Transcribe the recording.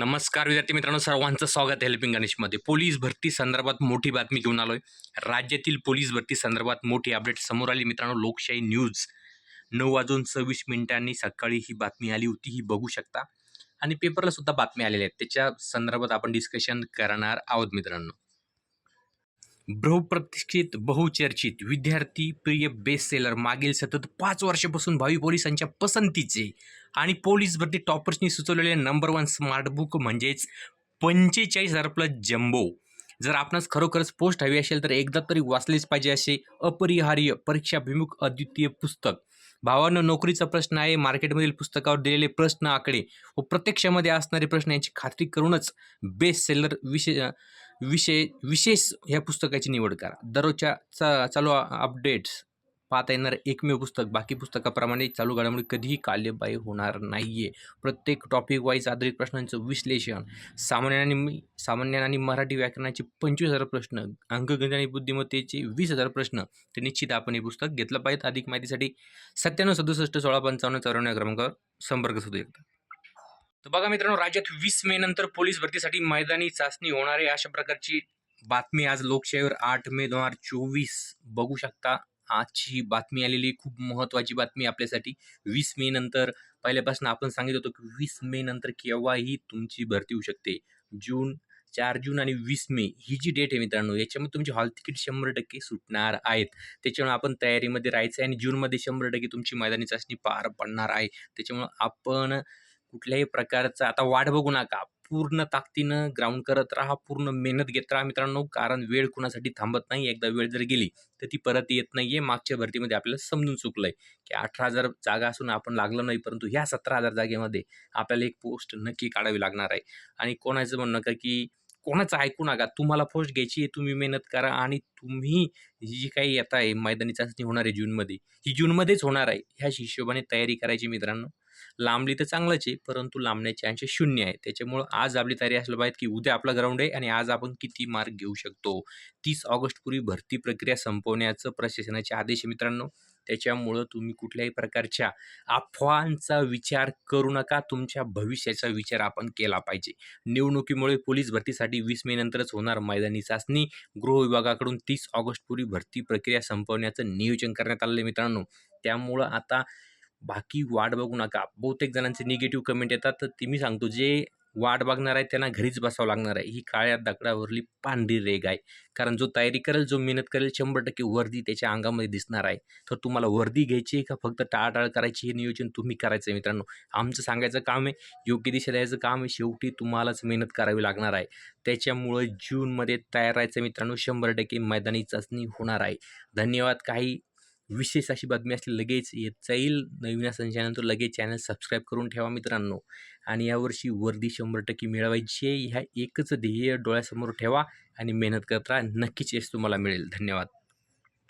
नमस्कार विद्यार्थी मित्रांनो सर्वांचं स्वागत आहे हेल्पिंग गणेशमध्ये पोलीस भरती संदर्भात मोठी बातमी घेऊन आलो आहे राज्यातील पोलीस भरती संदर्भात मोठी अपडेट समोर आली मित्रांनो लोकशाही न्यूज नऊ वाजून सव्वीस मिनिटांनी सकाळी ही बातमी आली होती ही बघू शकता. आणि पेपरला सुद्धा बातमी आलेल्या आहेत. त्याच्या संदर्भात आपण डिस्कशन करणार आहोत मित्रांनो. बहुप्रतिष्ठित बहुचर्चित विद्यार्थी प्रिय बेस्ट सेलर मागील सतत पाच वर्षापासून भावी पोलिसांच्या पसंतीचे आणि पोलीस भरती टॉपर्सनी सुचवलेले नंबर वन स्मार्टबुक म्हणजेच पंचेचाळीस हजार प्लस जम्बो जर आपणास खरोखरच पोस्ट हवी असेल तर एकदा तरी वाचलेच पाहिजे असे अपरिहार्य परीक्षाभिमुख अद्वितीय पुस्तक. भावानं नोकरीचा प्रश्न आहे मार्केटमधील पुस्तकावर दिलेले प्रश्न आकडे व प्रत्यक्षामध्ये असणारे प्रश्न यांची खात्री करूनच बेस्ट सेलर विशेष विषय विशेष ह्या पुस्तकाची निवड करा. दररोजच्या चा चालू अपडेट्स पाहता येणार एकमेव पुस्तक बाकी पुस्तकाप्रमाणे चालू घडामोडी कधीही काल्यबाह्य होणार नाही आहे प्रत्येक टॉपिक वाईज आधारित प्रश्नांचं विश्लेषण सामान्य आणि मी- सामान्य आणि मराठी व्याकरणाचे पंचवीस हजार प्रश्न अंकगणित आणि बुद्धिमत्तेचे वीस हजार प्रश्न ते निश्चित आपण हे पुस्तक घेतलं पाहिजे. अधिक माहितीसाठी सत्त्याण्णव सदुसष्ट सोळा पंचावन्न चौऱ्याण्णव क्रमांकावर संपर्क सुद्धा येतात तर बघा मित्रांनो राज्यात वीस मे नंतर पोलीस भरतीसाठी मैदानी चाचणी होणार आहे. अशा प्रकारची बातमी आज लोकशाहीवर आठ मे दोन हजार चोवीस. बघू शकता आजची बातमी आलेली खूप महत्त्वाची बातमी आपल्यासाठी. वीस मे नंतर पहिल्यापासून आपण सांगित होतो की वीस मे नंतर केव्हाही तुमची भरती होऊ शकते. जून चार जून आणि वीस मे ही जी डेट आहे मित्रांनो याच्यामध्ये तुमची हॉल तिकीट शंभर टक्के सुटणार आहेत. त्याच्यामुळे आपण तयारीमध्ये राहायचं आहे आणि जूनमध्ये शंभर टक्के तुमची मैदानी चाचणी पार पडणार आहे. त्याच्यामुळं आपण कुठल्याही प्रकारचा आता वाट बघू नका. पूर्ण ताकदीनं ग्राउंड करत राहा पूर्ण मेहनत घेत राहा मित्रांनो कारण वेळ कुणासाठी थांबत नाही. एकदा वेळ जर गेली तर ती परत येत नाही आहे मागच्या भरतीमध्ये आपल्याला समजून चुकलं आहे की अठरा हजार जागा असून आपण लागलं नाही परंतु ह्या सतरा हजार जागेमध्ये आपल्याला एक पोस्ट नक्की काढावी लागणार आहे. आणि कोणाचं म्हणणं नका की कोणाचं ऐकू नका. तुम्हाला पोस्ट घ्यायची आहे तुम्ही मेहनत करा आणि तुम्ही जी काही येत आहे मैदानी चाचणी होणार आहे जूनमध्ये ही जूनमध्येच होणार आहे. ह्याच हिशोबाने तयारी करायची मित्रांनो. लांबली तर चांगलंच आहे परंतु लांबण्याचे अंश शून्य आहे. त्याच्यामुळं आज आपली तयारी असलं पाहिजे की उद्या आपला ग्राउंड आहे आणि आज आपण किती मार्क घेऊ शकतो. तीस ऑगस्टपूर्वी भरती प्रक्रिया संपवण्याचं प्रशासनाचे आदेश मित्रांनो. त्याच्यामुळं तुम्ही कुठल्याही प्रकारच्या अफवांचा विचार करू नका. तुमच्या भविष्याचा विचार आपण केला पाहिजे. निवडणुकीमुळे पोलीस भरतीसाठी वीस मे नंतरच होणार मैदानी चाचणी. गृह विभागाकडून तीस ऑगस्टपूर्वी भरती प्रक्रिया संपवण्याचं नियोजन करण्यात आलेलं आहे मित्रांनो. त्यामुळं आता बाकी वाट बघू नका. बहुतेक जणांचे निगेटिव्ह कमेंट येतात. तर ती मी सांगतो जे वाट बघणार आहे त्यांना घरीच बसावं लागणार आहे. ही काळ्या दगडावरली पांढरी रेग आहे. कारण जो तयारी करेल जो मेहनत करेल शंभर टक्के वर्दी त्याच्या अंगामध्ये दिसणार आहे. तर तुम्हाला वर्दी घ्यायची आहे का? फक्त टाळाटाळ करायची हे नियोजन तुम्ही करायचं आहे मित्रांनो. आमचं सांगायचं काम आहे योग्य दिशा द्यायचं काम आहे. शेवटी तुम्हालाच मेहनत करावी लागणार आहे. त्याच्यामुळं जूनमध्ये तयार राहायचं मित्रांनो. शंभर टक्के मैदानी चाचणी होणार आहे. धन्यवाद. काही विशेष अशी बातमी असली लगेच येत जाईल नवीन संचयानंतर लगेच चॅनल सबस्क्राईब करून ठेवा मित्रांनो. आणि यावर्षी वर्दी शंभर टक्के मिळवायची आहे. ह्या एकच ध्येय डोळ्यासमोर ठेवा आणि मेहनत करता नक्कीच यश तुम्हाला मिळेल. धन्यवाद.